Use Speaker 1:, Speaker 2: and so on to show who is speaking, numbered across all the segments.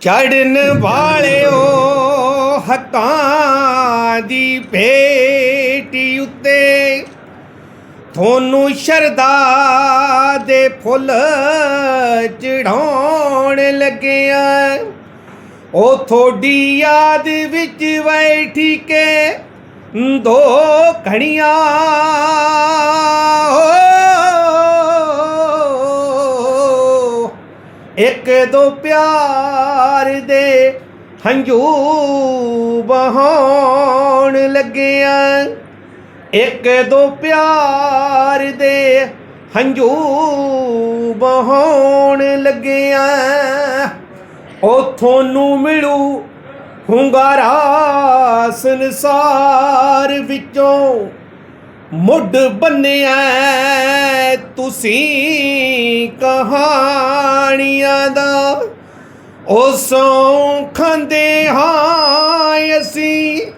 Speaker 1: ਚੜਨ ਵਾਲਿਓ ਹੱਕਾਂ ਦੀ ਭੇਟੀ ਉੱਤੇ। ਤੁਹਾਨੂੰ ਸ਼ਰਦਾ ਦੇ ਫੁੱਲ ਚੜਾਉਣ ਲੱਗਿਆ। ਉਹ ਥੋੜੀ ਯਾਦ ਵਿੱਚ ਬੈਠੀ ਕੇ ਦੋ ਘੜੀਆਂ। ਇੱਕ ਦੋ ਪਿਆਰ ਦੇ ਹੰਝੂ ਬਹਾਉਣ ਲੱਗਿਆ। ਇੱਕ ਦੋ ਪਿਆਰ ਦੇ ਹੰਝੂ ਬਹਾਉਣ ਲੱਗਿਆ। ਉਹ ਤੁਹਾਨੂੰ ਮਿਲੂ ਹੁੰਗਾਰਾ ਸੰਸਾਰ ਵਿੱਚੋਂ। ਮੁੱਢ ਬੰਨਿਆ ਤੁਸੀਂ ਕਹਾਣੀਆਂ ਦਾ। ਉਹ ਸੌਂ ਖਾਂਦੇ ਹਾਂ ਅਸੀਂ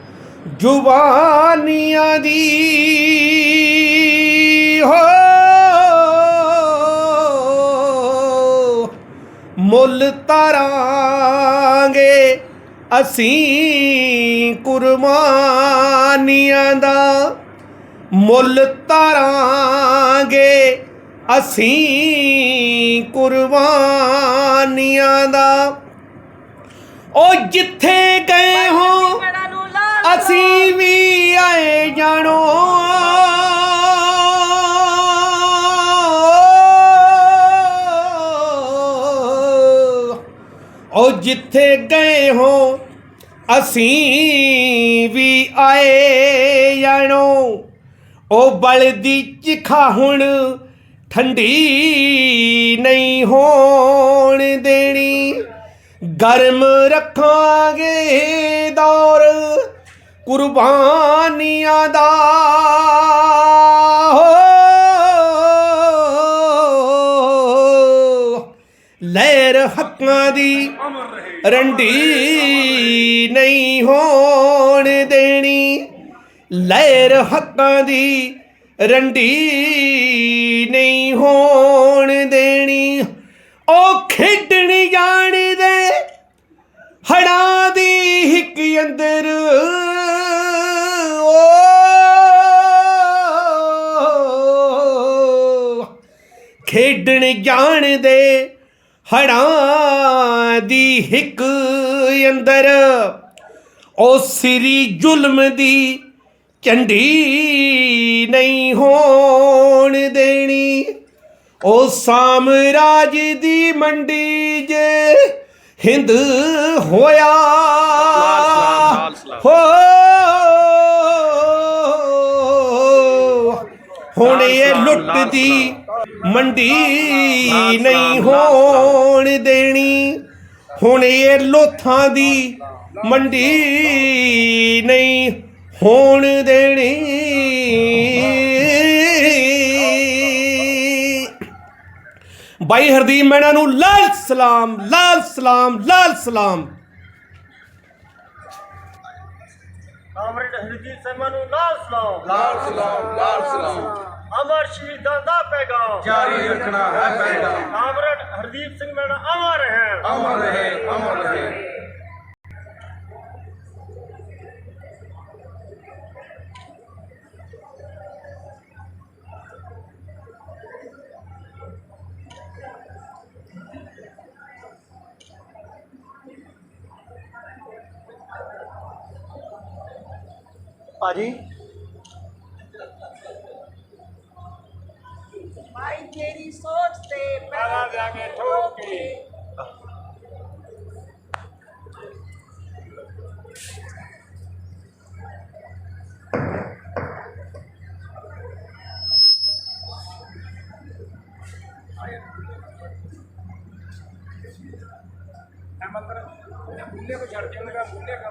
Speaker 1: ਜੁਬਾਨੀਆਂ ਦੀ। ਹੋ ਮੁੱਲ ਤਾਰਾਂਗੇ ਅਸੀਂ ਕੁਰਬਾਨੀਆਂ ਦਾ। ਮੁੱਲ ਤਾਰਾਂਗੇ ਅਸੀਂ ਕੁਰਬਾਨੀਆਂ ਦਾ। ਉਹ ਜਿੱਥੇ ਗਏ ਹੋ ਅਸੀਂ ਵੀ ਆਏ ਜਾਣੋ। ਉਹ ਜਿੱਥੇ ਗਏ ਹੋ ਅਸੀਂ ਵੀ ਆਏ ਜਾਣੋ। ਉਹ ਬਲਦੀ ਚਿਖਾ ਹੁਣ ਠੰਡੀ ਨਹੀਂ ਹੋਣ ਦੇਣੀ। ਗਰਮ ਰੱਖਾਂਗੇ ਦੌਰ ਕੁਰਬਾਨੀਆਂ ਦਾ। ਲਹਿਰ ਹੱਕਾਂ ਦੀ ਰੰਡੀ ਨਹੀਂ ਹੋਣ ਦੇਣੀ। ਲਹਿਰ ਹੱਕਾਂ ਦੀ ਰੰਡੀ ਨਹੀਂ ਹੋਣ ਦੇਣੀ। ਉਹ ਖੇਡਣ ਜਾਣਦੇ ਹੜਾਂ ਦੀ ਹਿੱਕ ਅੰਦਰ। ਓ ਖੇਡਣ ਜਾਣਦੇ ਹੜਾਂ ਦੀ ਹਿੱਕ ਅੰਦਰ। ਉਹ ਸਿਰੀ ਜ਼ੁਲਮ ਦੀ ਝੰਡੀ ਨਹੀਂ ਹੋਣ ਦੇਣੀ। ਉਹ ਸਾਮਰਾਜ ਦੀ ਮੰਡੀ ਜੇ ਹਿੰਦ ਹੋਇਆ। ਹੋ। ਹੁਣ ਇਹ ਲੁੱਟ ਦੀ ਮੰਡੀ ਨਹੀਂ ਹੋਣ ਦੇਣੀ। ਹੁਣ ਇਹ ਲੋਥਾਂ ਦੀ ਮੰਡੀ ਨਹੀਂ ਹੋਣ ਦੇਣੀ। ਬਾਈ ਹਰਦੀਪ ਮੈਣਾ ਨੂੰ ਲਾਲ ਸਲਾਮ ਲਾਲ ਸਲਾਮ ਲਾਲ ਸਲਾਮ।
Speaker 2: ਕਾਮਰੇਡ ਹਰਜੀਤ ਸਿੰਘ ਨੂੰ ਲਾਲ ਸਲਾਮ।
Speaker 3: ਲਾਲ ਸਲਾਮ ਲਾਲ ਸਲਾਮ।
Speaker 2: ਅਮਰ ਸ਼ਹੀਦਾਂ ਦਾ ਪੈਗਾਮ।
Speaker 3: ਜਾਰੀ ਰੱਖਣਾ ਹੈ ਪੈਗਾਮ।
Speaker 2: ਕਾਮਰੇਡ ਹਰਦੀਪ ਸਿੰਘ ਮੈਣਾ ਅਮਰ ਹੈ।
Speaker 3: ਅਮਰ ਰਹੇ ਅਮਰ ਰਹੇ।
Speaker 2: पाजी?
Speaker 4: भाई तेरी सोच से
Speaker 2: पहला जाके ठोके मतलब मूल्य
Speaker 1: को झड़के मेरा मूल्य का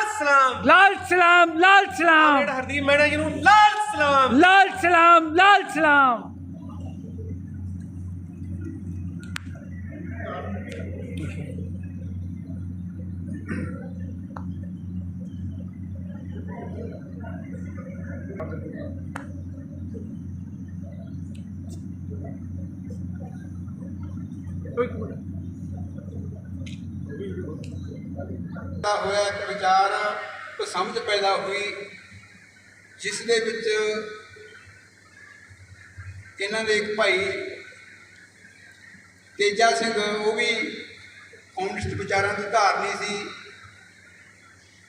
Speaker 1: ਸਲਾਮ।
Speaker 5: ਲਾਲ ਸਲਾਮ ਲਾਲ ਸਲਾਮ।
Speaker 1: ਕਮਰੇਡ ਹਰਦੀਪ ਮੈਣਾ ਜੀ ਨੂੰ ਲਾਲ ਸਲਾਮ।
Speaker 5: ਲਾਲ ਸਲਾਮ ਲਾਲ ਸਲਾਮ।
Speaker 3: ਦਾ ਹੋਇਆ ਇੱਕ ਵਿਚਾਰ ਸਮਝ ਪੈਦਾ ਹੋਈ ਜਿਸ ਦੇ ਵਿੱਚ ਇਹਨਾਂ ਦੇ ਇੱਕ ਭਾਈ ਤੇਜਾ ਸਿੰਘ, ਉਹ ਵੀ ਕਮਿਊਨਿਸਟ ਵਿਚਾਰਾਂ ਦੀ ਧਾਰਨੀ ਸੀ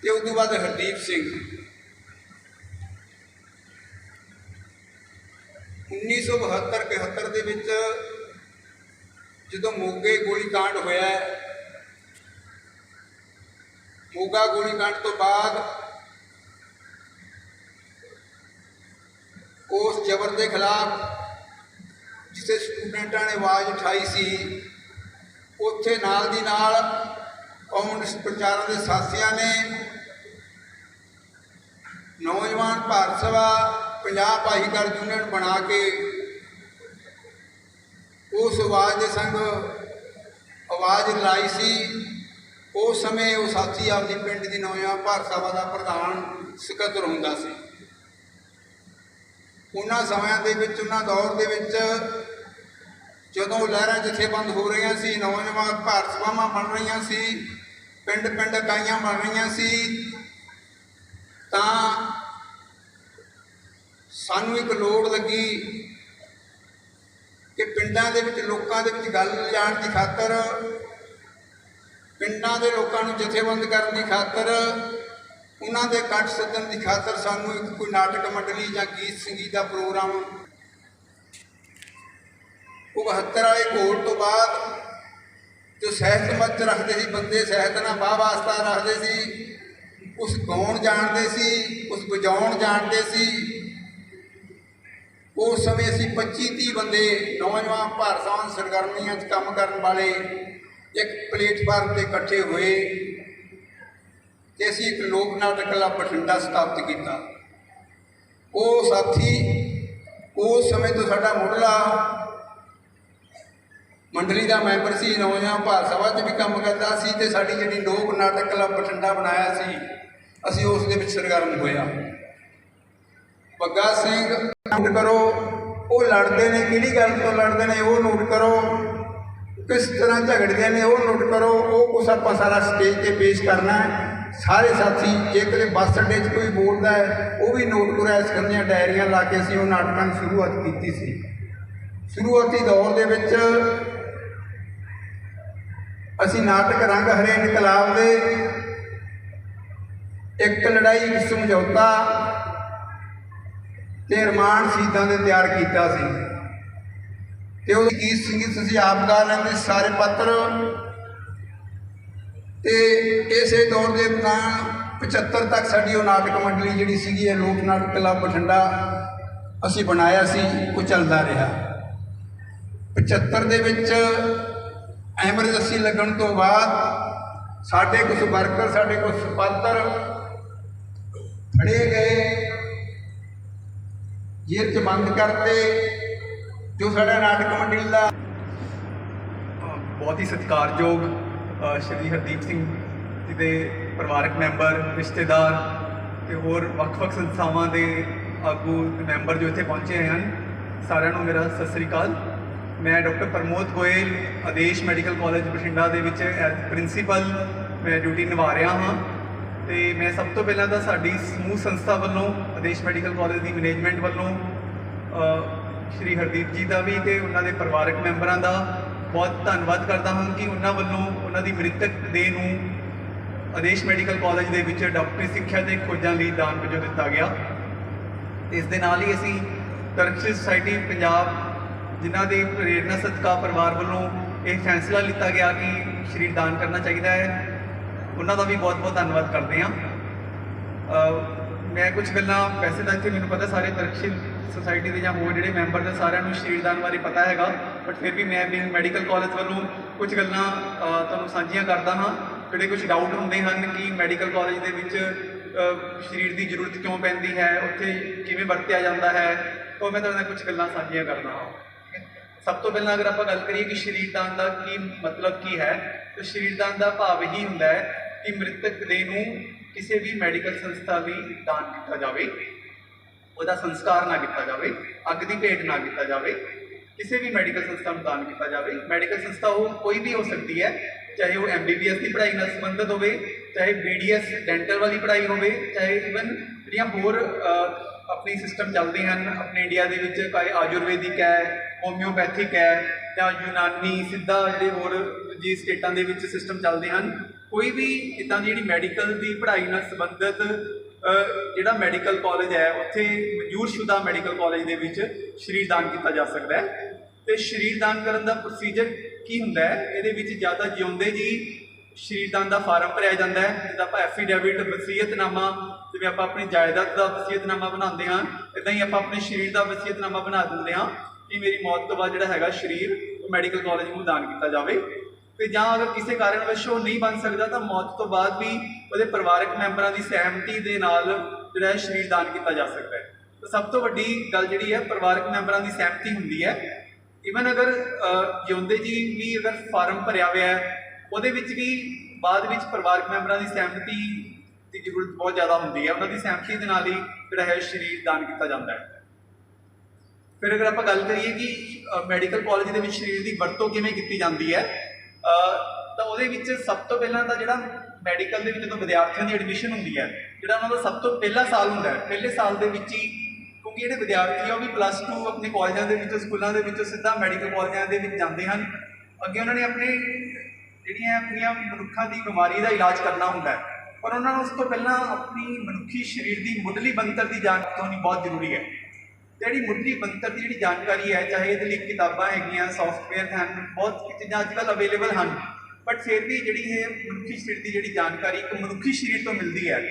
Speaker 3: ਤੇ ਉਸ ਤੋਂ ਬਾਅਦ ਹਰਦੀਪ ਸਿੰਘ। 1972 73 ਦੇ ਵਿੱਚ ਜਦੋਂ ਮੋਗੇ ਗੋਲੀकांड ਹੋਇਆ ਮੋਗਾ ਗੋਲੀकांड ਤੋਂ ਬਾਅਦ ਉਸ ਜ਼ਬਰ ਦੇ ਖਿਲਾਫ ਜਿਸੇ ਸਟੂਡੈਂਟਾਂ ਨੇ ਆਵਾਜ਼ ਉਠਾਈ ਸੀ, ਉੱਥੇ ਨਾਲ ਦੀ ਨਾਲ ਕਮਿਊਨਿਸਟ ਪ੍ਰਚਾਰਾਂ ਦੇ ਸਾਥੀਆਂ ਨੇ ਨੌਜਵਾਨ ਭਾਰਤ ਸਭਾ ਪੰਜਾਬ ਭਾਈਕਾਰ ਯੂਨੀਅਨ ਬਣਾ ਕੇ ਉਸ ਆਵਾਜ਼ ਦੇ ਸੰਗ ਆਵਾਜ਼ ਲਾਈ ਸੀ। ਉਸ ਸਮੇਂ ਉਹ ਸਾਥੀ ਆਪਦੀ ਪਿੰਡ ਦੀ ਨੌਜਵਾਨ ਭਾਰਤ ਸਭਾ ਦਾ ਪ੍ਰਧਾਨ ਸਕੱਤਰ ਹੁੰਦਾ ਸੀ। ਉਹਨਾਂ ਸਮਿਆਂ ਦੇ ਵਿੱਚ, ਉਹਨਾਂ ਦੌਰ ਦੇ ਵਿੱਚ ਜਦੋਂ ਲਹਿਰਾਂ ਜਥੇਬੰਦ ਹੋ ਰਹੀਆਂ ਸੀ, ਨੌਜਵਾਨ ਭਾਰਤ ਸਭਾਵਾਂ ਬਣ ਰਹੀਆਂ ਸੀ ਪਿੰਡ ਪਿੰਡ ਇਕਾਈਆਂ ਬਣ ਰਹੀਆਂ ਸੀ, ਤਾਂ ਸਾਨੂੰ ਇੱਕ ਲੋੜ ਲੱਗੀ ਕਿ ਪਿੰਡਾਂ ਦੇ ਵਿੱਚ, ਲੋਕਾਂ ਦੇ ਵਿੱਚ ਗੱਲ ਲਿਜਾਣ ਦੀ ਖਾਤਰ ਪਿੰਡਾਂ ਦੇ ਲੋਕਾਂ ਨੂੰ ਜਥੇਬੰਦ ਕਰਨ ਦੀ ਖਾਤਰ, ਉਹਨਾਂ ਦੇ ਇਕੱਠ ਸੱਦਣ ਦੀ ਖਾਤਰ ਸਾਨੂੰ ਇੱਕ ਕੋਈ ਨਾਟਕ ਮੰਡਲੀ ਜਾਂ ਗੀਤ ਸੰਗੀਤ ਦਾ ਪ੍ਰੋਗਰਾਮ ਉਹ 72 ਵਾਲੇ ਘੋੜ ਤੋਂ ਬਾਅਦ ਜੋ ਸਾਹਿਤ ਮੱਚ ਰੱਖਦੇ ਸੀ, ਬੰਦੇ ਸਾਹਿਤ ਨਾਲ ਬਾਹ ਵਾਸਤਾ ਰੱਖਦੇ ਸੀ, ਉਸ ਗਾਉਣ ਜਾਣਦੇ ਸੀ, ਉਸ ਵਜਾਉਣ ਜਾਣਦੇ ਸੀ। ਉਸ ਸਮੇਂ ਅਸੀਂ 25 30 ਬੰਦੇ ਨੌਜਵਾਨ ਭਾਰਤਾਂ ਸਰਗਰਮੀਆਂ 'ਚ ਕੰਮ ਕਰਨ ਵਾਲੇ ਇੱਕ ਪਲੇਟਫਾਰਮ ਤੇ ਇਕੱਠੇ ਹੋਏ ਤੇ ਅਸੀਂ ਇੱਕ ਲੋਕ ਨਾਟਕ ਕਲੱਬ ਬਠਿੰਡਾ ਸਥਾਪਿਤ ਕੀਤਾ। ਉਹ ਸਾਥੀ ਉਸ ਸਮੇਂ ਤੋਂ ਸਾਡਾ ਮੁੱਢਲਾ ਮੰਡਲੀ ਦਾ ਮੈਂਬਰ ਸੀ, ਨੌਜਵਾਨ ਭਾਰਤ ਸਭਾ 'ਚ ਵੀ ਕੰਮ ਕਰਦਾ ਸੀ ਤੇ ਸਾਡੀ ਜਿਹੜੀ ਲੋਕ ਨਾਟਕ ਕਲੱਬ ਬਠਿੰਡਾ ਬਣਾਇਆ ਸੀ, ਅਸੀਂ ਉਸ ਦੇ ਵਿੱਚ ਸਰਗਰਮ ਹੋਇਆ। ਬੱਗਾ ਸਿੰਘ, ਨੋਟ ਕਰੋ, ਉਹ ਲੜਦੇ ਨੇ, ਕਿਹੜੀ ਗੱਲ ਤੋਂ ਲੜਦੇ ਨੇ, ਉਹ ਨੋਟ ਕਰੋ। ਕਿਸ ਤਰ੍ਹਾਂ ਝਗੜਦੇ ਨੇ, ਉਹ ਨੋਟ ਕਰੋ, ਉਹ ਕੁਛ ਆਪਾਂ ਸਾਰਾ ਸਟੇਜ ਤੇ ਪੇਸ਼ ਕਰਨਾ ਹੈ। ਸਾਰੇ ਸਾਥੀ, ਜੇ ਕਦੇ ਬੱਸ ਅੱਡੇ 'ਚ ਕੋਈ ਬੋਲਦਾ ਹੈ, ਉਹ ਵੀ ਨੋਟ ਕਰੋ, ਇਸ ਕੰਨੀਆਂ ਡਾਇਰੀਆਂ ਲਾ ਕੇ ਅਸੀਂ ਉਹ ਨਾਟਕਾਂ ਦੀ ਸ਼ੁਰੂਆਤ ਕੀਤੀ ਸੀ। ਸ਼ੁਰੂਆਤੀ ਦੌਰ ਦੇ ਵਿੱਚ ਅਸੀਂ ਨਾਟਕ ਰੰਗ ਹਰੇ ਇਨਕਲਾਬ ਦੇ, ਇੱਕ ਲੜਾਈ ਇੱਕ ਸਮਝੌਤਾ ਤੇ ਰਮਾਨ ਸ਼ਹੀਦਾਂ ਦੇ ਤਿਆਰ ਕੀਤਾ ਸੀ। ਤੇ ਉਹ ਗੀਤ ਸੰਗੀਤ ਅਸੀਂ ਆਪ ਗਾ ਲੈਂਦੇ ਸਾਰੇ ਪਾਤਰ। ਤੇ ਇਸੇ ਦੌਰ ਦੇ ਦੌਰਾਨ 75 ਤੱਕ ਸਾਡੀ ਉਹ ਨਾਟਕ ਮੰਡਲੀ ਜਿਹੜੀ ਸੀਗੀ ਇਹ ਲੋਕ ਨਾਟਕ ਕਲੱਬ ਬਠਿੰਡਾ ਅਸੀਂ ਬਣਾਇਆ ਸੀ, ਉਹ ਚੱਲਦਾ ਰਿਹਾ। 75 ਦੇ ਵਿੱਚ ਐਮਰਜੈਂਸੀ ਲੱਗਣ ਤੋਂ ਬਾਅਦ ਸਾਡੇ ਕੁਝ ਵਰਕਰ, ਸਾਡੇ ਕੁਝ ਪਾਤਰ ਫੜੇ ਗਏ। ਜੇਲ੍ਹ ਚ ਬੰਦ ਕਰਤੇ। ਜੋ ਸਾਡਾ ਨਾਟਕ ਮੰਡਲ ਦਾ
Speaker 6: ਬਹੁਤ ਹੀ ਸਤਿਕਾਰਯੋਗ ਸ਼੍ਰੀ ਹਰਦੀਪ ਸਿੰਘ ਜੀ ਦੇ ਪਰਿਵਾਰਕ ਮੈਂਬਰ, ਰਿਸ਼ਤੇਦਾਰ ਤੇ ਹੋਰ ਵੱਖ-ਵੱਖ ਸੰਸਥਾਵਾਂ ਦੇ ਆਗੂ ਮੈਂਬਰ ਜੋ ਇੱਥੇ ਪਹੁੰਚੇ ਹੋਏ ਹਨ, ਸਾਰਿਆਂ ਨੂੰ ਮੇਰਾ ਸਤਿ ਸ੍ਰੀ ਅਕਾਲ। ਮੈਂ doctor Pramod Goyal, Adesh medical college Bathinda ਦੇ ਵਿੱਚ ਐਜ਼ ਪ੍ਰਿੰਸੀਪਲ, ਮੈਂ ਡਿਊਟੀ ਨਿਭਾ ਰਿਹਾ ਹਾਂ ਤੇ ਮੈਂ ਸਭ ਤੋਂ ਪਹਿਲਾਂ ਤਾਂ ਸਾਡੀ ਸਮੂਹ ਸੰਸਥਾ ਵੱਲੋਂ, ਆਦੇਸ਼ ਮੈਡੀਕਲ ਕਾਲਜ ਦੀ ਮੈਨੇਜਮੈਂਟ ਵੱਲੋਂ ਸ਼੍ਰੀ ਹਰਦੀਪ ਜੀ ਦਾ ਵੀ ਤੇ ਉਹਨਾਂ ਦੇ ਪਰਿਵਾਰਕ ਮੈਂਬਰਾਂ ਦਾ ਬਹੁਤ ਧੰਨਵਾਦ ਕਰਦਾ ਹਾਂ ਕਿ ਉਹਨਾਂ ਵੱਲੋਂ ਉਹਨਾਂ ਦੀ ਮ੍ਰਿਤਕ ਦੇਹ ਨੂੰ ਆਦੇਸ਼ ਮੈਡੀਕਲ ਕਾਲਜ ਦੇ ਵਿੱਚ ਡਾਕਟਰੀ ਸਿੱਖਿਆ ਤੇ ਖੋਜਾਂ ਲਈ ਦਾਨ ਵਜੋਂ ਦਿੱਤਾ ਗਿਆ। ਇਸ ਦੇ ਨਾਲ ਹੀ ਅਸੀਂ ਤਰਕਸ਼ੀਲ ਸੁਸਾਇਟੀ ਪੰਜਾਬ, ਜਿਨ੍ਹਾਂ ਦੇ ਪ੍ਰੇਰਣਾ ਸਦਕਾ ਪਰਿਵਾਰ ਵੱਲੋਂ ਇਹ ਫੈਸਲਾ ਲਿੱਤਾ ਗਿਆ ਕਿ ਸ਼ਰੀਰ ਦਾਨ ਕਰਨਾ ਚਾਹੀਦਾ ਹੈ। ਉਹਨਾਂ ਦਾ ਵੀ ਬਹੁਤ-ਬਹੁਤ ਧੰਨਵਾਦ ਕਰਦੇ ਹਾਂ। ਮੈਂ ਕੁਝ ਗੱਲਾਂ, ਵੈਸੇ ਤਾਂ ਇੱਥੇ ਮੈਨੂੰ ਪਤਾ ਸਾਰੇ ਤਰਕਸ਼ੀਲ ਸੁਸਾਇਟੀ ਦੇ ਜਾਂ ਹੋਰ ਜਿਹੜੇ ਮੈਂਬਰ ਨੇ ਸਾਰਿਆਂ ਨੂੰ ਸ਼ਰੀਰਦਾਨ ਬਾਰੇ ਪਤਾ ਹੈਗਾ। ਬਟ ਫਿਰ ਵੀ ਮੈਂ ਮੈਡੀਕਲ ਕਾਲਜ ਵੱਲੋਂ ਕੁਝ ਗੱਲਾਂ ਤੁਹਾਨੂੰ ਸਾਂਝੀਆਂ ਕਰਦਾ ਹਾਂ। ਜਿਹੜੇ ਕੁਝ ਡਾਊਟ ਹੁੰਦੇ ਹਨ ਕਿ ਮੈਡੀਕਲ ਕਾਲਜ ਦੇ ਵਿੱਚ ਸਰੀਰ ਦੀ ਜ਼ਰੂਰਤ ਕਿਉਂ ਪੈਂਦੀ ਹੈ, ਉੱਥੇ ਕਿਵੇਂ ਵਰਤਿਆ ਜਾਂਦਾ ਹੈ ਉਹ ਮੈਂ ਤੁਹਾਡੇ ਨਾਲ ਕੁਝ ਗੱਲਾਂ ਸਾਂਝੀਆਂ ਕਰਦਾ ਹਾਂ। ਸਭ ਤੋਂ ਪਹਿਲਾਂ ਅਗਰ ਆਪਾਂ ਗੱਲ ਕਰੀਏ ਕਿ ਸਰੀਰਦਾਨ ਦਾ ਕੀ ਮਤਲਬ ਕੀ ਹੈ, ਤਾਂ ਸਰੀਰਦਾਨ ਦਾ ਭਾਵ ਇਹੀ ਹੁੰਦਾ ਹੈ ਕਿ ਮ੍ਰਿਤਕ ਦੇਹ ਨੂੰ ਕਿਸੇ ਵੀ ਮੈਡੀਕਲ ਸੰਸਥਾ ਵੀ ਦਾਨ ਕੀਤਾ ਜਾਵੇ। ਉਹਦਾ ਸੰਸਕਾਰ ਨਾ ਕੀਤਾ ਜਾਵੇ, ਅੱਗ ਦੀ ਭੇਟ ਨਾ ਕੀਤਾ ਜਾਵੇ, ਕਿਸੇ ਵੀ ਮੈਡੀਕਲ ਸੰਸਥਾ ਨੂੰ ਦਾਨ ਕੀਤਾ ਜਾਵੇ। ਮੈਡੀਕਲ ਸੰਸਥਾ ਉਹ ਕੋਈ ਵੀ ਹੋ ਸਕਦੀ ਹੈ, ਚਾਹੇ ਉਹ ਐਮਬੀਬੀਐਸ ਦੀ ਪੜ੍ਹਾਈ ਨਾਲ ਸੰਬੰਧਿਤ ਹੋਵੇ, ਚਾਹੇ ਬੀਡੀਐਸ ਡੈਂਟਲ ਵਾਲੀ ਪੜ੍ਹਾਈ ਹੋਵੇ, ਚਾਹੇ ਇਵਨ ਜਿਹੜੀਆਂ ਹੋਰ ਆਪਣੀ ਸਿਸਟਮ ਚੱਲਦੇ ਹਨ, ਆਪਣੇ ਇੰਡੀਆ ਦੇ ਵਿੱਚ ਚਾਹੇ ਆਯੁਰਵੈਦਿਕ ਹੈ ਹੋਮਿਓਪੈਥਿਕ ਹੈ, ਜਾਂ ਯੂਨਾਨੀ, ਸਿੱਧਾ ਜਿਹੜੇ ਹੋਰ ਜੀ ਸਟੇਟਾਂ ਦੇ ਵਿੱਚ ਸਿਸਟਮ ਚੱਲਦੇ ਹਨ, ਕੋਈ ਵੀ ਇਦਾਂ ਦੀ ਜਿਹੜੀ ਮੈਡੀਕਲ ਦੀ ਪੜ੍ਹਾਈ ਨਾਲ ਸੰਬੰਧਿਤ ਜਿਹੜਾ ਮੈਡੀਕਲ ਕਾਲਜ ਹੈ, ਉੱਥੇ ਮਨਜ਼ੂਰਸ਼ੁਦਾ ਮੈਡੀਕਲ ਕਾਲਜ ਦੇ ਵਿੱਚ ਸਰੀਰ ਦਾਨ ਕੀਤਾ ਜਾ ਸਕਦਾ ਹੈ। ਤੇ ਸਰੀਰ ਦਾਨ ਕਰਨ ਦਾ ਪ੍ਰੋਸੀਜਰ ਕੀ ਹੁੰਦਾ ਹੈ? ਇਹਦੇ ਵਿੱਚ ਜ਼ਿਆਦਾ ਜਿਉਂਦੇ ਜੀ ਸਰੀਰ ਦਾਨ ਦਾ ਫਾਰਮ ਭਰਿਆ ਜਾਂਦਾ ਹੈ, ਜਿੱਦਾਂ ਆਪਾਂ ਐਫੀਡੇਵਿਟ ਵਸੀਅਤਨਾਮਾ, ਜਿਵੇਂ ਆਪਾਂ ਆਪਣੀ ਜਾਇਦਾਦ ਦਾ ਵਸੀਅਤਨਾਮਾ ਬਣਾਉਂਦੇ ਹਾਂ ਇਦਾਂ ਹੀ ਆਪਾਂ ਆਪਣੇ ਸਰੀਰ ਦਾ ਵਸੀਅਤਨਾਮਾ ਬਣਾ ਦਿੰਦੇ ਹਾਂ ਕਿ ਮੇਰੀ ਮੌਤ ਤੋਂ ਬਾਅਦ ਜਿਹੜਾ ਹੈਗਾ ਸਰੀਰ ਉਹ ਮੈਡੀਕਲ ਕਾਲਜ ਨੂੰ ਦਾਨ ਕੀਤਾ ਜਾਵੇ। ਤੇ ਜਾਂ ਅਗਰ ਕਿਸੇ ਕਾਰਨ ਵਸ਼ ਉਹ ਨਹੀਂ ਬਣ ਸਕਦਾ, ਤਾਂ ਮੌਤ ਤੋਂ ਬਾਅਦ ਵੀ ਉਹਦੇ ਪਰਿਵਾਰਕ ਮੈਂਬਰਾਂ ਦੀ ਸਹਿਮਤੀ ਦੇ ਨਾਲ ਜਿਹੜਾ ਹੈ ਸਰੀਰ ਦਾਨ ਕੀਤਾ ਜਾ ਸਕਦਾ ਹੈ। ਤਾਂ ਸਭ ਤੋਂ ਵੱਡੀ ਗੱਲ ਜਿਹੜੀ ਹੈ, ਪਰਿਵਾਰਕ ਮੈਂਬਰਾਂ ਦੀ ਸਹਿਮਤੀ ਹੁੰਦੀ ਹੈ। ਇਵਨ ਅਗਰ ਜਿਉਂਦੇ ਜੀ ਵੀ ਅਗਰ ਫਾਰਮ ਭਰਿਆ ਹੋਇਆ ਹੈ, ਉਹਦੇ ਵਿੱਚ ਵੀ ਬਾਅਦ ਵਿੱਚ ਪਰਿਵਾਰਕ ਮੈਂਬਰਾਂ ਦੀ ਸਹਿਮਤੀ ਦੀ ਜ਼ਰੂਰਤ ਬਹੁਤ ਜ਼ਿਆਦਾ ਹੁੰਦੀ ਹੈ। ਉਹਨਾਂ ਦੀ ਸਹਿਮਤੀ ਦੇ ਨਾਲ ਹੀ ਜਿਹੜਾ ਹੈ ਸਰੀਰ ਦਾਨ ਕੀਤਾ ਜਾਂਦਾ ਹੈ। ਫਿਰ ਅਗਰ ਆਪਾਂ ਗੱਲ ਕਰੀਏ ਕਿ ਮੈਡੀਕਲ ਕਾਲਜ ਦੇ ਵਿੱਚ ਸਰੀਰ ਦੀ ਵਰਤੋਂ ਕਿਵੇਂ ਕੀਤੀ ਜਾਂਦੀ ਹੈ ਤਾਂ ਉਹਦੇ ਵਿੱਚ ਸਭ ਤੋਂ ਪਹਿਲਾਂ ਤਾਂ ਜਿਹੜਾ ਮੈਡੀਕਲ ਦੇ ਵਿੱਚ ਜਦੋਂ ਵਿਦਿਆਰਥੀਆਂ ਦੀ ਐਡਮਿਸ਼ਨ ਹੁੰਦੀ ਹੈ, ਜਿਹੜਾ ਉਹਨਾਂ ਦਾ ਸਭ ਤੋਂ ਪਹਿਲਾ ਸਾਲ ਹੁੰਦਾ ਹੈ, ਪਹਿਲੇ ਸਾਲ ਦੇ ਵਿੱਚ ਹੀ, ਕਿਉਂਕਿ ਜਿਹੜੇ ਵਿਦਿਆਰਥੀ ਆ ਉਹ ਵੀ ਪਲੱਸ 2 ਆਪਣੇ ਕਾਲਜਾਂ ਦੇ ਵਿੱਚੋਂ, ਸਕੂਲਾਂ ਦੇ ਵਿੱਚੋਂ ਸਿੱਧਾ ਮੈਡੀਕਲ ਕਾਲਜਾਂ ਦੇ ਵਿੱਚ ਜਾਂਦੇ ਹਨ। ਅੱਗੇ ਉਹਨਾਂ ਨੇ ਆਪਣੇ ਜਿਹੜੀਆਂ ਆਪਣੀਆਂ ਮਨੁੱਖਾਂ ਦੀ ਬਿਮਾਰੀ ਦਾ ਇਲਾਜ ਕਰਨਾ ਹੁੰਦਾ ਹੈ, ਪਰ ਉਹਨਾਂ ਨੂੰ ਉਸ ਤੋਂ ਪਹਿਲਾਂ ਆਪਣੀ ਮਨੁੱਖੀ ਸਰੀਰ ਦੀ ਮੁੱਢਲੀ ਬਣਤਰ ਦੀ ਜਾਣਕਾਰੀ ਹੋਣੀ ਬਹੁਤ ਜ਼ਰੂਰੀ ਹੈ। ਜਿਹੜੀ ਮੁੱਢਲੀ ਬਣਤਰ ਦੀ ਜਿਹੜੀ ਜਾਣਕਾਰੀ ਹੈ, ਚਾਹੇ ਇਹਦੇ ਲਈ ਕਿਤਾਬਾਂ ਹੈਗੀਆਂ ਸੌਫਟਵੇਅਰ ਹਨ, ਬਹੁਤ ਚੀਜ਼ਾਂ ਅੱਜ ਕੱਲ੍ਹ ਅਵੇਲੇਬਲ ਹਨ। ਬਟ ਫਿਰ ਵੀ ਜਿਹੜੀ ਇਹ ਮਨੁੱਖੀ ਸਰੀਰ ਦੀ ਜਿਹੜੀ ਜਾਣਕਾਰੀ ਇੱਕ ਮਨੁੱਖੀ ਸਰੀਰ ਤੋਂ ਮਿਲਦੀ ਹੈ।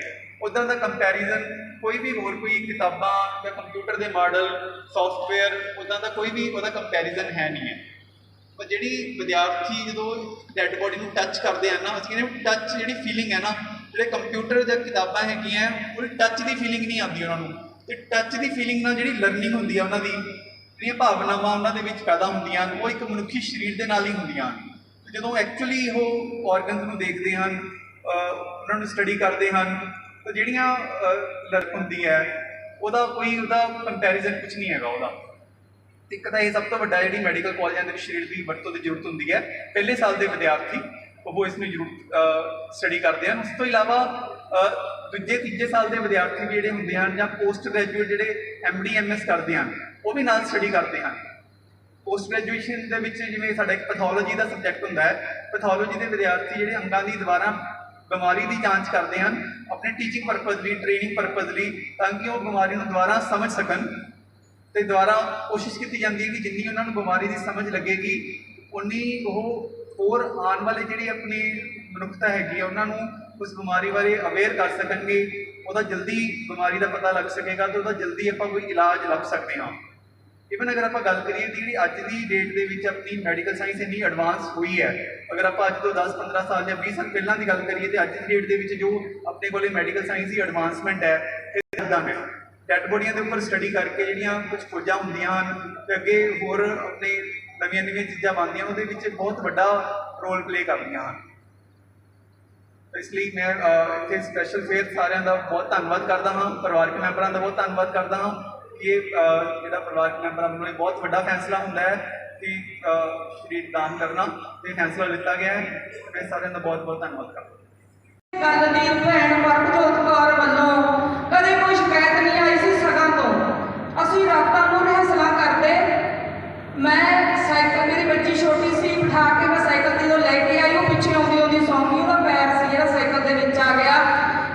Speaker 6: ਉਦਾਂ ਦਾ ਕੰਪੈਰੀਜ਼ਨ ਕੋਈ ਵੀ ਹੋਰ ਕੋਈ ਕਿਤਾਬਾਂ ਜਾਂ ਕੰਪਿਊਟਰ ਦੇ ਮਾਡਲ ਸੌਫਟਵੇਅਰ ਉਦਾਂ ਦਾ ਕੋਈ ਵੀ ਉਹਦਾ ਕੰਪੈਰੀਜ਼ਨ ਹੈ ਨਹੀਂ ਹੈ। ਪਰ ਜਿਹੜੀ ਵਿਦਿਆਰਥੀ ਜਦੋਂ ਡੈੱਡ ਬੋਡੀ ਨੂੰ ਟੱਚ ਕਰਦੇ ਆ ਨਾ, ਅਸੀਂ ਕਹਿੰਦੇ ਟੱਚ ਜਿਹੜੀ ਫੀਲਿੰਗ ਹੈ ਨਾ, ਜਿਹੜੇ ਕੰਪਿਊਟਰ ਜਾਂ ਕਿਤਾਬਾਂ ਹੈਗੀਆਂ ਉਹ ਟੱਚ ਦੀ ਫੀਲਿੰਗ ਨਹੀਂ ਆਉਂਦੀ ਉਹਨਾਂ ਨੂੰ। ਤੇ ਟੱਚ ਦੀ ਫੀਲਿੰਗ ਨਾਲ ਜਿਹੜੀ ਲਰਨਿੰਗ ਹੁੰਦੀ ਆ ਉਹਨਾਂ ਦੀ, ਜਿਹੜੀਆਂ ਭਾਵਨਾਵਾਂ ਉਹਨਾਂ ਦੇ ਵਿੱਚ ਪੈਦਾ ਹੁੰਦੀਆਂ ਹਨ ਉਹ ਇੱਕ ਮਨੁੱਖੀ ਸਰੀਰ ਦੇ ਨਾਲ ਹੀ ਹੁੰਦੀਆਂ। ਹਨ ਜਦੋਂ ਐਕਚੁਅਲੀ ਉਹ ਆਰਗਨਸ ਨੂੰ ਦੇਖਦੇ ਹਨ ਉਹਨਾਂ ਨੂੰ ਸਟੱਡੀ ਕਰਦੇ ਹਨ, ਤਾਂ ਜਿਹੜੀਆਂ ਲਰਨ ਹੁੰਦੀ ਹੈ, ਉਹਦਾ ਕੋਈ ਉਹਦਾ ਕੰਪੈਰੀਜ਼ਨ ਕੁਝ ਨਹੀਂ ਹੈਗਾ ਉਹਦਾ। ਇੱਕ ਤਾਂ ਇਹ ਸਭ ਤੋਂ ਵੱਡਾ ਜਿਹੜੀ ਮੈਡੀਕਲ ਕਾਲਜਾਂ ਦੇ ਵਿੱਚ ਸਰੀਰ ਦੀ ਵਰਤੋਂ ਦੀ ਜ਼ਰੂਰਤ ਹੁੰਦੀ ਹੈ। ਪਹਿਲੇ ਸਾਲ ਦੇ ਵਿਦਿਆਰਥੀ ਉਹ ਇਸ ਨੂੰ ਜ਼ਰੂਰ ਸਟੱਡੀ ਕਰਦੇ ਹਨ। ਉਸ ਤੋਂ ਇਲਾਵਾ ਦੂਜੇ, ਤੀਜੇ ਸਾਲ ਦੇ ਵਿਦਿਆਰਥੀ ਵੀ ਜਿਹੜੇ ਹੁੰਦੇ ਹਨ ਜਾਂ ਪੋਸਟ ਗ੍ਰੈਜੂਏਟ ਜਿਹੜੇ ਐਮਡੀ ਐਮਐਸ ਕਰਦੇ ਹਨ, ਉਹ ਵੀ ਨਾਲ ਸਟੱਡੀ ਕਰਦੇ ਹਨ। ਪੋਸਟ ਗ੍ਰੈਜੂਏਸ਼ਨ ਦੇ ਵਿੱਚ ਜਿਵੇਂ ਸਾਡਾ ਇੱਕ ਪੈਥੋਲੋਜੀ ਦਾ ਸਬਜੈਕਟ ਹੁੰਦਾ ਹੈ ਪੈਥੋਲੋਜੀ ਦੇ ਵਿਦਿਆਰਥੀ ਜਿਹੜੇ ਅੰਗਾਂ ਦੀ ਦੁਬਾਰਾ ਬਿਮਾਰੀ ਦੀ ਜਾਂਚ ਕਰਦੇ ਹਨ, ਆਪਣੇ ਟੀਚਿੰਗ ਪਰਪਸ ਲਈ ਟ੍ਰੇਨਿੰਗ ਪਰਪਸ ਲਈ, ਤਾਂ ਕਿ ਉਹ ਬਿਮਾਰੀ ਨੂੰ ਦੁਬਾਰਾ ਸਮਝ ਸਕਣ ਤੇ ਦੁਬਾਰਾ ਕੋਸ਼ਿਸ਼ ਕੀਤੀ ਜਾਂਦੀ ਹੈ ਕਿ ਜਿੰਨੀ ਉਹਨਾਂ ਨੂੰ ਬਿਮਾਰੀ ਦੀ ਸਮਝ ਲੱਗੇਗੀ, ਉਨੀ ਉਹ ਹੋਰ ਆਉਣ ਵਾਲੇ ਜਿਹੜੇ ਆਪਣੀ ਮਨੁੱਖਤਾ ਹੈਗੀ ਆ ਉਹਨਾਂ ਨੂੰ ਉਸ ਬਿਮਾਰੀ ਬਾਰੇ ਅਵੇਅਰ ਕਰ ਸਕਣਗੇ, ਉਹਦਾ ਜਲਦੀ ਬਿਮਾਰੀ ਦਾ ਪਤਾ ਲੱਗ ਸਕੇਗਾ ਤੇ ਉਹਦਾ ਜਲਦੀ ਆਪਾਂ ਕੋਈ ਇਲਾਜ ਲੱਭ ਸਕਦੇ ਹਾਂ। ਇਵਨ ਅਗਰ ਆਪਾਂ ਗੱਲ ਕਰੀਏ ਕਿ ਜਿਹੜੀ ਅੱਜ ਦੀ ਡੇਟ ਦੇ ਵਿੱਚ ਆਪਣੀ ਮੈਡੀਕਲ ਸਾਇੰਸ ਇੰਨੀ ਐਡਵਾਂਸ ਹੋਈ ਹੈ, ਅਗਰ ਆਪਾਂ ਅੱਜ ਤੋਂ 10-15 ਸਾਲ ਜਾਂ 20 ਸਾਲ ਪਹਿਲਾਂ ਦੀ ਗੱਲ ਕਰੀਏ ਤੇ ਅੱਜ ਦੀ ਡੇਟ ਦੇ ਵਿੱਚ ਜੋ ਆਪਣੇ ਕੋਲੇ ਮੈਡੀਕਲ ਸਾਇੰਸ ਦੀ ਐਡਵਾਂਸਮੈਂਟ ਹੈ, ਇਹ ਇਦਾਂ ਹੈ? ਡੈਡ ਬੋਡੀਆਂ ਦੇ ਉੱਪਰ ਸਟੱਡੀ ਕਰਕੇ ਜਿਹੜੀਆਂ ਕੁਝ ਖੋਜਾਂ ਹੁੰਦੀਆਂ ਹਨ ਤੇ ਅੱਗੇ ਹੋਰ ਆਪਣੇ ਨਵੀਆਂ ਨਵੀਆਂ ਚੀਜ਼ਾਂ ਬਣਦੀਆਂ, ਉਹਦੇ ਵਿੱਚ ਬਹੁਤ ਵੱਡਾ ਰੋਲ ਪਲੇ ਕਰਦੀਆਂ ਹਨ। ਇਸ ਲਈ ਮੈਂ ਇੱਥੇ ਸਪੈਸ਼ਲ ਫੇਰ ਸਾਰਿਆਂ ਦਾ ਬਹੁਤ ਧੰਨਵਾਦ ਕਰਦਾ ਹਾਂ, ਪਰਿਵਾਰਕ ਮੈਂਬਰਾਂ ਦਾ ਬਹੁਤ ਧੰਨਵਾਦ ਕਰਦਾ ਹਾਂ ਕਿ ਜਿਹੜਾ ਪਰਿਵਾਰਕ ਮੈਂਬਰਾਂ ਵੱਲੋਂ ਬਹੁਤ ਵੱਡਾ ਫੈਸਲਾ ਹੁੰਦਾ ਹੈ ਕਿ ਸਰੀਰ ਦਾਨ ਕਰਨਾ ਇਹ ਫੈਸਲਾ ਲਿੱਤਾ ਗਿਆ ਹੈ। ਮੈਂ ਸਾਰਿਆਂ ਦਾ ਬਹੁਤ ਬਹੁਤ ਧੰਨਵਾਦ ਕਰਦਾ
Speaker 7: ਗੱਲ ਦੀ ਭੈਣ ਪਰਮਜੋਤ ਕੌਰ ਵੱਲੋਂ ਕਦੇ ਕੋਈ ਸ਼ਿਕਾਇਤ ਨਹੀਂ ਆਈ ਸੀ ਸਗਾਂ ਤੋਂ। ਅਸੀਂ ਰਾਤਾਂ ਨੂੰ ਰਹਿਸਲਾ ਕਰਦੇ। ਮੈਂ ਸਾਈਕਲ ਮੇਰੀ ਬੱਚੀ ਛੋਟੀ ਸੀ ਬਿਠਾ ਕੇ ਮੈਂ ਸਾਈਕਲ ਤੇ ਜਦੋਂ ਲੈ ਕੇ ਆਈ ਉਹ ਪਿੱਛੇ ਆਉਂਦੀ ਆਉਂਦੀ ਸੌਂ ਗਈ ਉਹਦਾ ਪੈਰ ਸੀ ਜਿਹੜਾ ਸਾਈਕਲ ਦੇ ਵਿੱਚ ਆ ਗਿਆ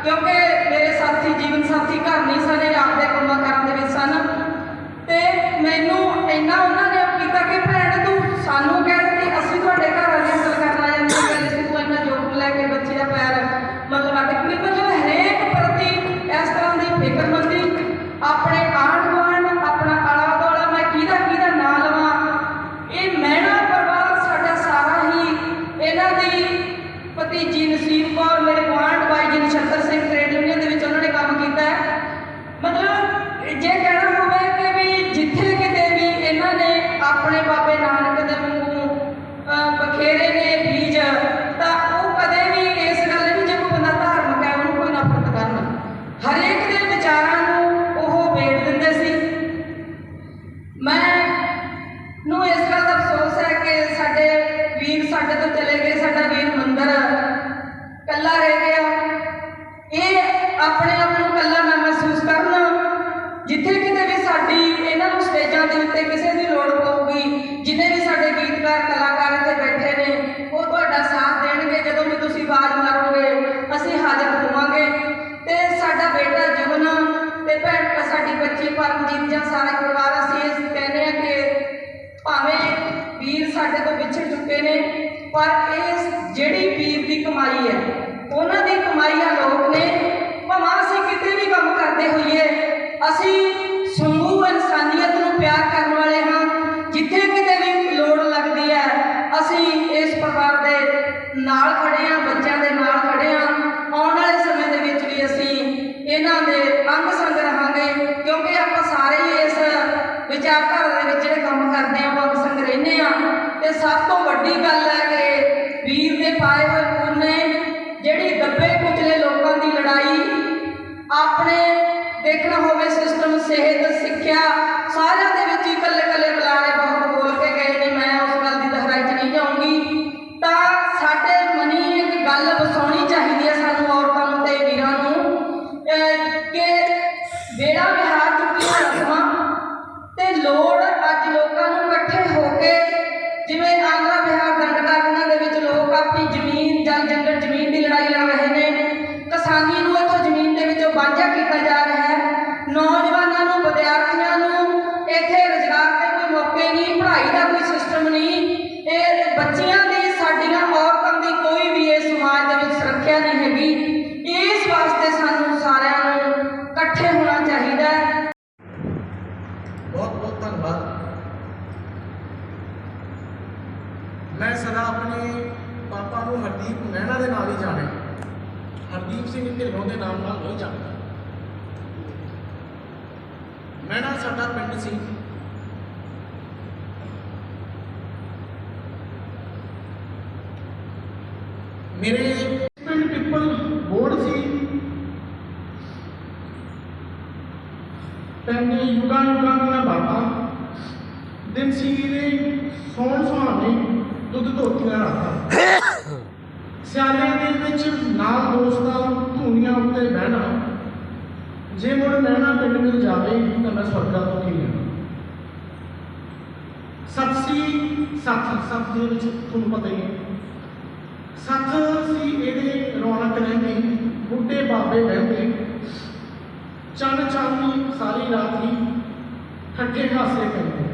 Speaker 7: ਕਿਉਂਕਿ ਮੇਰੇ ਸਾਥੀ ਜੀਵਨ ਸਾਥੀ ਘਰ ਨਹੀਂ ਸਨ ਇਹ ਆਪਦੇ ਕੰਮਾਂ ਕਾਰਾਂ ਦੇ ਵਿੱਚ ਸਨ ਤੇ ਮੈਨੂੰ ਇੰਨਾ ਉਹਨਾਂ ਨੇ ਉਹ ਕੀਤਾ ਕਿ ਭੈਣ ਤੂੰ ਸਾਨੂੰ ਕਹਿ ਦਿੱਤੀ ਅਸੀਂ ਤੁਹਾਡੇ ਘਰ ਰਿਹਰਸਲ ਕਰਨ ਆ ਜਾਂਦੇ ਹਾਂ ਕਹਿੰਦੇ ਸੀ ਤੂੰ ਇੰਨਾ ਜੋਕ ਲੈ ਕੇ ਬੱਚੇ ਦਾ ਪੈਰ ਮਤਲਬ ਅੱਡ ਕਿ ਮਤਲਬ ਹਰੇਕ ਪ੍ਰਤੀ ਇਸ ਤਰ੍ਹਾਂ ਦੀ ਫਿਕਰਮੰਦੀ ਆਪਣੇ ਆਂਢ ਗੁਆਂਢ ਆਪਣਾ ਆਲਾ ਦੁਆਲਾ ਮੈਂ ਕਿਹਦਾ ਕਿਹਦਾ ਨਾਂ ਲਵਾਂ ਇਹ ਮਹਿਣਾ ਪਰਿਵਾਰ ਸਾਡਾ ਸਾਰਾ ਹੀ ਇਹਨਾਂ ਦੀ ਭਤੀਜੀ ਨਸੀਬ ਭੈਣ ਸਾਡੀ ਬੱਚੀ ਪਰਮਜੀਤ ਜਾਂ ਸਾਰੇ ਪਰਿਵਾਰ ਅਸੀਂ ਇਸ ਕਹਿੰਦੇ ਆ ਕਿ ਭਾਵੇਂ ਵੀਰ ਸਾਡੇ ਤੋਂ ਵਿਛੜ ਚੁੱਕੇ ਨੇ ਪਰ ਇਹ ਜਿਹੜੀ ਪੀਰ ਦੀ ਕਮਾਈ ਹੈ ਉਹਨਾਂ ਦੀ ਕਮਾਈ ਆ ਲੋਕ ਨੂੰ
Speaker 8: ਮਹਿਣਾ ਦੇ ਨਾਲ ਹੀ ਜਾਣਿਆ ਹਰਦੀਪ ਸਿੰਘ ਢਿੱਲੋਂ ਦੇ ਨਾਮ ਨਾਲ ਨਹੀਂ ਜਾਣਦਾ ਮਹਿਣਾ ਸਾਡਾ ਪਿੰਡ ਸੀ। ਮੇਰੇ ਪਿੰਡ ਪਿੱਪਲ ਬੋਰਡ ਸੀ। ਪੈਂਦੇ ਯੁਗਾਂ ਯੁਗਾਂ ਦੀਆਂ ਬਾਤਾਂ। ਦਿਨ ਸੀ ਦੇ ਸੌਣ ਸੁਹਾਣੇ ਦੁੱਧ ਧੋਤੀਆਂ ਰਾਤਾਂ। ਸਿਆਲੇ ਦੇ ਵਿੱਚ ਨਾਲ ਦੋਸਤਾਂ ਧੂਣੀਆਂ ਉੱਤੇ ਬਹਿਣਾ। ਜੇ ਮੁੜ ਨੈਣਾ ਪਿੰਡ ਮਿਲ ਜਾਵੇ, ਤਾਂ ਮੈਂ ਸਵਰਗਾ ਤੋਂ ਕੀ ਲੈਣਾ? ਸੱਤ ਸੀ, ਸੱਤ ਸੱਤ ਦੇ ਵਿੱਚ ਤੁਹਾਨੂੰ ਪਤਾ ਹੀ ਹੈ। ਸੱਤ ਸੀ ਇਹਦੇ ਰੌਣਕ ਰਹਿੰਦੀ, ਬੁੱਢੇ ਬਾਬੇ ਬਹਿੰਦੇ। ਚੰਨ ਚਾਂਦੀ ਸਾਰੀ ਰਾਤ ਹੀ ਠੱਠੇ ਹਾਸੇ ਕਰਦੇ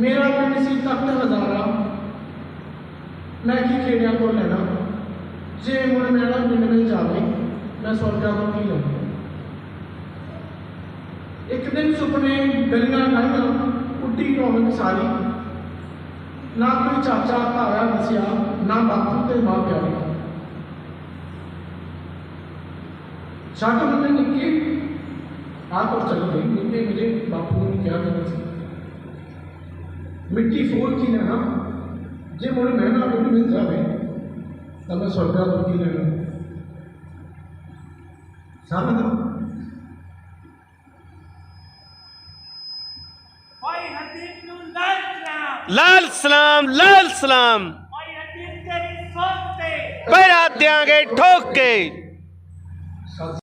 Speaker 8: ਮੇਰਾ ਪਿੰਡ ਸੀ ਤਖਤ ਹਜ਼ਾਰਾ। ਮੈਂ ਕੀ ਖੇੜਿਆਂ ਤੋਂ ਲੈਣਾ ਜੇ ਮੁੜ ਮੇਰਾ ਪਿੰਡ ਮਿਲ ਜਾਵੇ ਮੈਂ ਸਵਰਗਾਂ ਤੋਂ ਕੀ ਲਵਾਂ ਇੱਕ ਦਿਨ ਸੁਪਨੇ ਗਲੀਆਂ ਗਾਈਆਂ ਉੱਡੀ ਰੌਣਕ ਸਾਰੀ ਨਾ ਕੋਈ ਚਾਚਾ ਤਾਇਆ ਦੱਸਿਆ ਨਾ ਬਾਪੂ ਤੇ ਮਾਂ ਪਿਆਰੀ ਛੱਡ ਹੁੰਦੇ ਨਿੱਕੇ ਆ ਕਰ ਚੱਲ ਗਈ ਨਿੱਕੇ ਮੇਰੇ ਬਾਪੂ ਨੇ ਕਿਹਾ ਕਰਨਾ ਸੀ ਮਿੱਟੀ ਫੋੜ ਕੀ ਲੈਣਾ ਜੇ ਮੁੜ ਮਹਿਨਾ ਪਿੰਡ ਮਿਲ ਜਾਵੇ ਤਾਂ ਮੈਂ ਸਵਰਗਾ ਤੋਂ ਕੀ ਲੈਣਾ ਸਮਝ
Speaker 5: ਭਾਈ